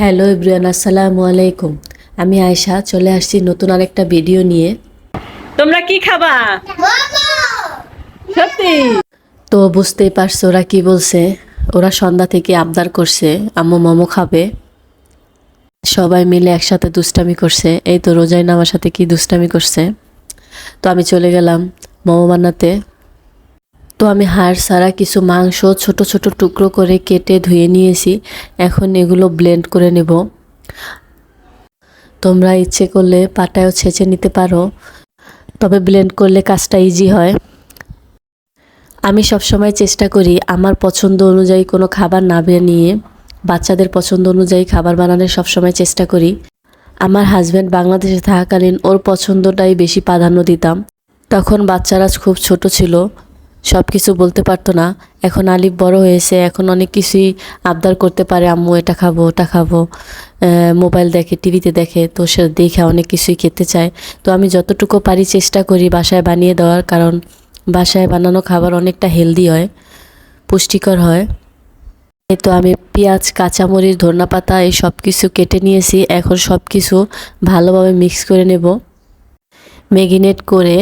Hello ইব্রিয়ান আসসালামু আলাইকুম। আমি আয়শা চলে আসছি নতুন আরেকটা ভিডিও নিয়ে। তোমরা কি খাবা? সত্যি। তো বুঝতেই পারছ ওরা কি বলছে। ওরা সন্ধ্যা থেকে আবদার করছে আম্মু মোমো খাবে। সবাই মিলে একসাথে দুষ্টামি করছে। এই তো রোজাইন আমার সাথে কি দুষ্টামি করছে? তো আমি চলে গেলাম মোমো বানাতে। আমি হাড় ছাড়া কিছু মাংস ছোট ছোট টুকরো করে কেটে ধুয়ে নিয়েছি। এখন এগুলো ব্লেন্ড করে নেব। তোমরা ইচ্ছে করলে পাটায়ও ছেঁচে নিতে পারো। তবে ব্লেন্ড করলে কাজটা ইজি হয়। আমি সবসময় চেষ্টা করি আমার পছন্দ অনুযায়ী কোনো খাবার না নিয়ে বাচ্চাদের পছন্দ অনুযায়ী খাবার বানানোর সবসময় চেষ্টা করি। আমার হাজব্যান্ড বাংলাদেশে থাকাকালীন ওর পছন্দটাই বেশি প্রাধান্য দিতাম। তখন বাচ্চারা খুব ছোট ছিল। সব কিছু বলতে পারতো না। এখন আলিফ বড় হয়েছে, এখন অনেক কিছুই আবদার করতে পারে, আম্মু এটা খাব, ওটা খাব। মোবাইল দেখে, টিভিতে দেখে, তো সে দেখে অনেক কিছুই খেতে চায়। তো আমি যতটুকু পারি চেষ্টা করি বাসায় বানিয়ে দেওয়ার, কারণ বাসায় বানানো খাবার অনেকটা হেলদি হয়, পুষ্টিকর হয়। তো আমি পেঁয়াজ, কাঁচামরিচ ধনিয়া পাতা এই সব কিছু কেটে নিয়েছি। এখন সব কিছু ভালোভাবে মিক্স করে নেব। ম্যাগিনেট করে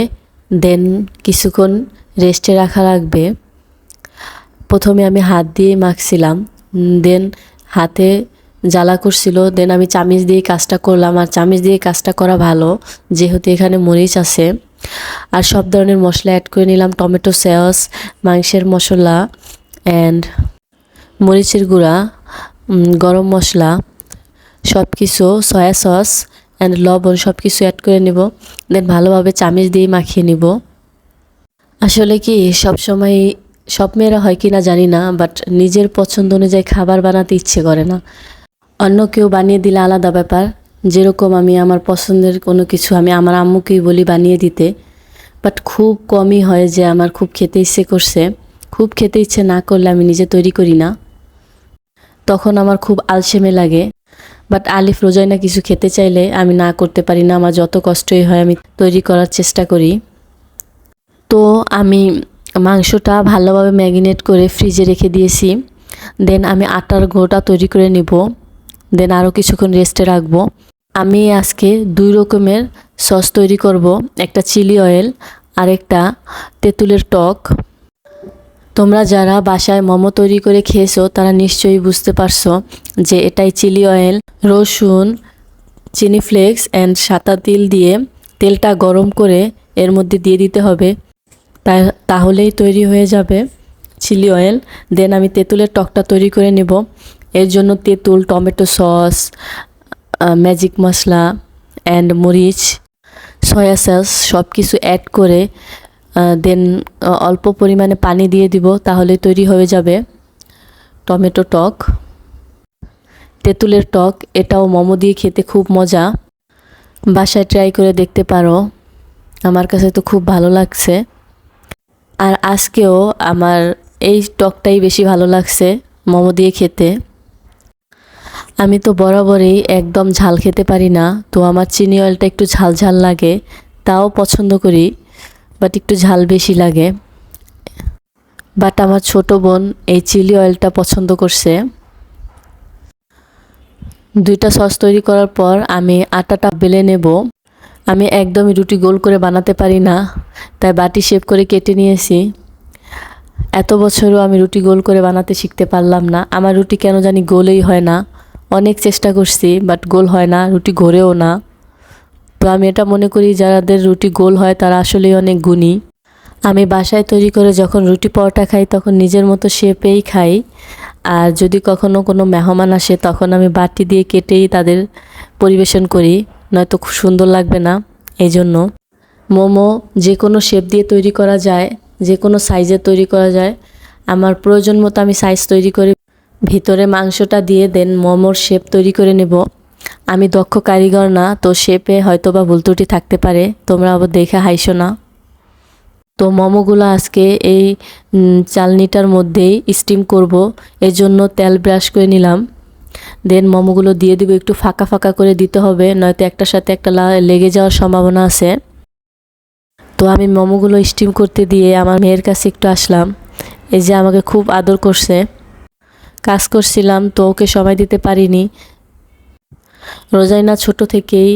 দেন কিছুক্ষণ। রেস্টে রাখা লাগবে। প্রথমে আমি হাত দিয়ে মাখছিলাম দেন হাতে জ্বালা করছিল দেন আমি চামিচ দিয়ে কাজটা করলাম। আর চামিচ দিয়ে কাজটা করা ভালো, যেহেতু এখানে মরিচ আছে। আর সব ধরনের মশলা অ্যাড করে নিলাম, টমেটো সস, মাংসের মশলা অ্যান্ড মরিচের গুঁড়া গরম মশলা সব কিছু সয়া সস অ্যান্ড লবণ সব কিছু অ্যাড করে নেব। দেন ভালোভাবে চামিচ দিয়ে মাখিয়ে নিব। আসলে কি সব সময় সব মেয়েরা হয় কি না জানি না বাট নিজের পছন্দ অনুযায়ী খাবার বানাতে ইচ্ছে করে না। অন্য কেউ বানিয়ে দিলে আলাদা ব্যাপার। যেরকম আমি আমার পছন্দের কোনো কিছু আমি আমার আম্মুকেই বলি বানিয়ে দিতে। বাট খুব কমই হয় যে আমার খুব খেতে ইচ্ছে করছে। খুব খেতে ইচ্ছে না করলে আমি নিজে তৈরি করি না। তখন আমার খুব আলসেমে লাগে। বাট আলিফ রোজাইনা কিছু খেতে চাইলে আমি না করতে পারি না। আমার যত কষ্টই হয় আমি তৈরি করার চেষ্টা করি। তো আমি মাংসটা ভালোভাবে ম্যাগিনেট করে ফ্রিজে রেখে দিয়েছি। দেন আমি আটার গোটা তৈরি করে নিব। দেন আরও কিছুক্ষণ রেস্টে রাখব। আমি আজকে দুই রকমের সস তৈরি করব। একটা চিলি অয়েল আর একটা তেঁতুলের টক। তোমরা যারা বাসায় মোমো তৈরি করে খেয়েছো, তারা নিশ্চয়ই বুঝতে পারছ যে এটাই চিলি অয়েল। রসুন, চিনি ফ্লেক্স অ্যান্ড সাদা তিল দিয়ে তেলটা গরম করে এর মধ্যে দিয়ে দিতে হবে। তাহলেই তৈরি হয়ে যাবে চিলি অয়েল। দেন আমি তেঁতুলের টকটা তৈরি করে নেব। এর জন্য তেঁতুল, tomato sauce magic masala and মরিচ সয়া সস সব কিছু অ্যাড করে দেন অল্প পরিমাণে পানি দিয়ে দিব, তাহলে তৈরি হয়ে যাবে টমেটো টক। তেঁতুলের টক, এটাও মোমো দিয়ে খেতে খুব মজা। বাসায় ট্রাই করে দেখতে পারো। আমার কাছে তো খুব ভালো লাগছে। আর আজকেও আমার এই টকটাই বেশি ভালো লাগছে মোমো দিয়ে খেতে। আমি তো বরাবরই একদম ঝাল খেতে পারি না, তো আমার চিনি অয়েলটা একটু ঝাল ঝাল লাগে, তাও পছন্দ করি বাট একটু ঝাল বেশি লাগে। বাট আমার ছোট বোন এই চিলি অয়েলটা পছন্দ করছে। দুইটা সস তৈরি করার পর আমি আটাটা বেলে নেব। আমি একদমই রুটি গোল করে বানাতে পারি না, তাই বাটি শেপ করে কেটে নিয়েছি। এত বছরও আমি রুটি গোল করে বানাতে শিখতে পারলাম না। আমার রুটি কেন জানি গোলই হয় না। অনেক চেষ্টা করছি বাট গোল হয় না, রুটি ঘোরেও না। তো আমি এটা মনে করি যাদের রুটি গোল হয় তারা আসলেই অনেক গুণী। আমি বাসায় তৈরি করে যখন রুটি পরোটা খাই, তখন নিজের মতো শেপেই খাই। আর যদি কখনো কোনো মেহমান আসে, তখন আমি বাটি দিয়ে কেটেই তাদের পরিবেশন করি। নয়তো খুব সুন্দর লাগবে না? এই জন্য মোমো যে কোনো শেপ দিয়ে তৈরি করা যায় যে কোনো সাইজে তৈরি করা যায়। আমার প্রয়োজন মতো আমি সাইজ তৈরি করে ভিতরে মাংসটা দিয়ে দেন মোমোর শেপ তৈরি করে নেব। আমি দক্ষ কারিগর না, তো শেপে হয়তো বা ভুল ত্রুটি থাকতে পারে। তোমরা আবার দেখে হাইসো না। তো মোমোগুলো আজকে এই চালনিটার মধ্যেই স্টিম করব। এর জন্য তেল ব্রাশ করে নিলাম। দেন মোমোগুলো দিয়ে দিব, একটু ফাঁকা ফাঁকা করে দিতে হবে, নয়তো একটার সাথে একটা লেগে যাওয়ার সম্ভাবনা আছে। তো আমি মোমোগুলো স্টিম করতে দিয়ে আমার মেয়ের কাছে একটু আসলাম। এই যে আমাকে খুব আদর করছে। কাজ করছিলাম, তো ওকে সময় দিতে পারিনি। রোজাইনা ছোট থেকেই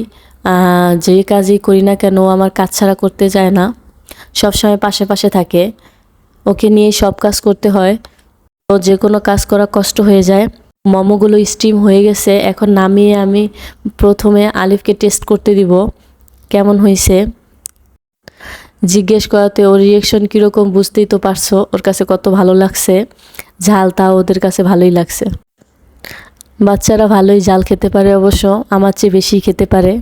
যে কাজই করি না কেন, আমার কাজ ছাড়া করতে যায় না। সবসময় পাশে পাশে থাকে। ওকে নিয়ে সব কাজ করতে হয়। ও যে কোনো কাজ করা কষ্ট হয়ে যায়। মোমোগুলো স্টিম হয়ে গেছে। এখন নামিয়ে আমি প্রথমে আলিফকে টেস্ট করতে দিব, কেমন হয়েছে? জিজ্ঞেস করাতে ওর রিয়েকশন কীরকম বুঝতেই তো পারছ, ওর কাছে কত ভালো লাগছে। ঝাল তাও ওদের কাছে ভালোই লাগছে। বাচ্চারা ভালোই জাল খেতে পারে অবশ্য, আমার চেয়ে বেশি খেতে পারে।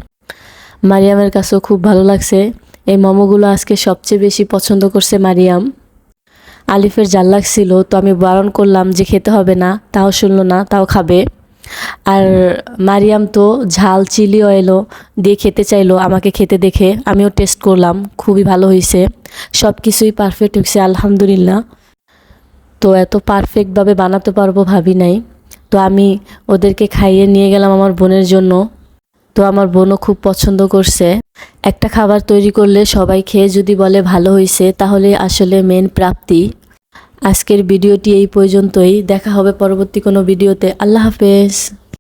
মারিয়ামের কাছেও খুব ভালো লাগছে। এই মোমোগুলো আজকে সবচেয়ে বেশি পছন্দ করছে মারিয়াম। আলিফের জাল লাগছিল, তো আমি বারণ করলাম যে খেতে হবে না, তাও শুনলো না, তাও খাবে। আর মারিয়াম তো ঝাল চিলি অয়েলও দিয়ে খেতে চাইলো, আমাকে খেতে দেখে। আমিও টেস্ট করলাম, খুবই ভালো হয়েছে সব কিছুই পারফেক্ট হয়েছে আলহামদুলিল্লাহ। তো এত পারফেক্টভাবে বানাতে পারব ভাবি নাই। তো আমি ওদেরকে খাইয়ে নিয়ে গেলাম আমার বোনের জন্য। তো আমার বোনও খুব পছন্দ করছে। একটা খাবার তৈরি করলে সবাই খেয়ে যদি বলে ভালো হয়েছে তাহলে আসলে মেন প্রাপ্তি। আজকের ভিডিওটি এই পর্যন্তই। দেখা হবে পরবর্তী কোনো ভিডিওতে। আল্লাহ হাফেজ।